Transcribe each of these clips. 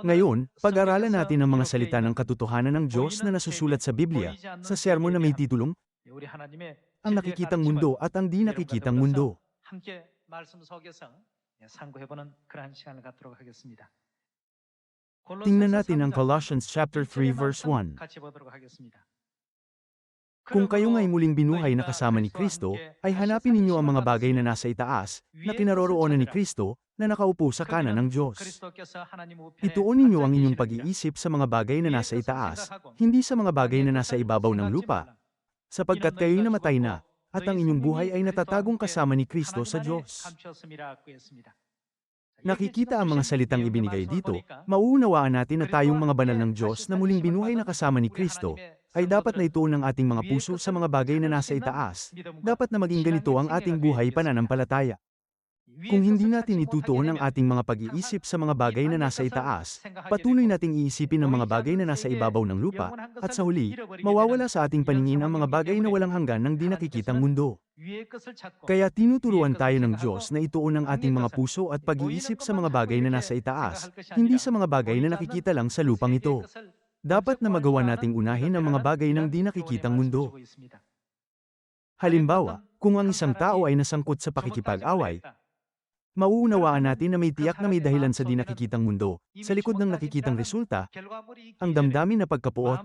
Ngayon, pag-aralan natin ang mga salita ng katotohanan ng Diyos na nasusulat sa Biblia, sa sermon na may titulong, Ang Nakikitang Mundo at Ang Di Nakikitang Mundo. Tingnan natin ang Colossians chapter 3 verse 1. Kung kayo nga'y muling binuhay na kasama ni Kristo, ay hanapin ninyo ang mga bagay na nasa itaas, na kinaroroonan ni Kristo, na nakaupo sa kanan ng Diyos. Ituon ninyo ang inyong pag-iisip sa mga bagay na nasa itaas, hindi sa mga bagay na nasa ibabaw ng lupa, sapagkat kayo'y namatay na, at ang inyong buhay ay natatagong kasama ni Kristo sa Diyos. Nakikita ang mga salitang ibinigay dito, mauunawaan natin na tayong mga banal ng Diyos na muling binuhay na kasama ni Kristo, ay dapat na ituon ang ating mga puso sa mga bagay na nasa itaas. Dapat na maging ganito ang ating buhay pananampalataya. Kung hindi natin itutuon ang ating mga pag-iisip sa mga bagay na nasa itaas, patuloy nating iisipin ang mga bagay na nasa ibabaw ng lupa, at sa huli, mawawala sa ating paningin ang mga bagay na walang hanggan ng di nakikitang mundo. Kaya tinuturuan tayo ng Diyos na ituon ang ating mga puso at pag-iisip sa mga bagay na nasa itaas, hindi sa mga bagay na nakikita lang sa lupang ito Dapat na magawa nating unahin ang mga bagay ng di nakikitang mundo. Halimbawa, kung ang isang tao ay nasangkot sa pakikipag-away, mauunawaan natin na may tiyak na may dahilan sa di nakikitang mundo, sa likod ng nakikitang resulta, ang damdamin na pagkapuot,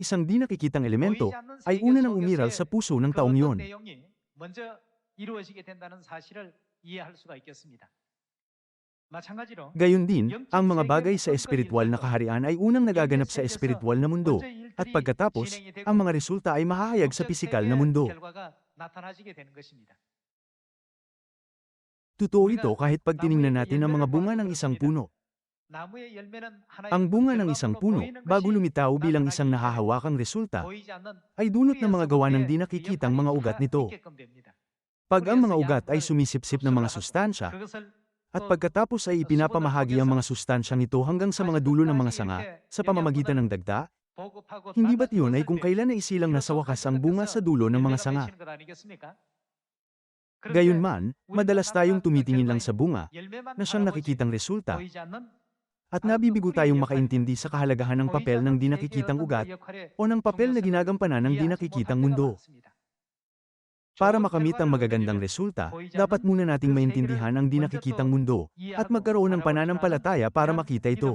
isang di nakikitang elemento, ay una nang umiral sa puso ng taong yon. 먼저 이루어지게 된다는 사실을 이해할 수가 있겠습니다. Gayon din, ang mga bagay sa espiritual na kaharian ay unang nagaganap sa espiritual na mundo, at pagkatapos, ang mga resulta ay mahahayag sa pisikal na mundo. Totoo ito kahit pag tiningnan natin ang mga bunga ng isang puno. Ang bunga ng isang puno, bago lumitaw bilang isang nahahawakang resulta, ay dulot ng mga gawa ng di nakikitang mga ugat nito. Pag ang mga ugat ay sumisipsip ng mga sustansya, at pagkatapos ay ipinapamahagi ang mga sustansyang ito hanggang sa mga dulo ng mga sanga, sa pamamagitan ng dagda, hindi ba't yun ay kung kailan na isilang nasa wakas ang bunga sa dulo ng mga sanga? Gayunman, madalas tayong tumitingin lang sa bunga, na siyang nakikitang resulta, at nabibigo tayong makaintindi sa kahalagahan ng papel ng dinakikitang ugat o ng papel na ginagampanan ng dinakikitang mundo. Para makamit ang magagandang resulta, dapat muna nating maintindihan ang di nakikitang mundo, at magkaroon ng pananampalataya para makita ito.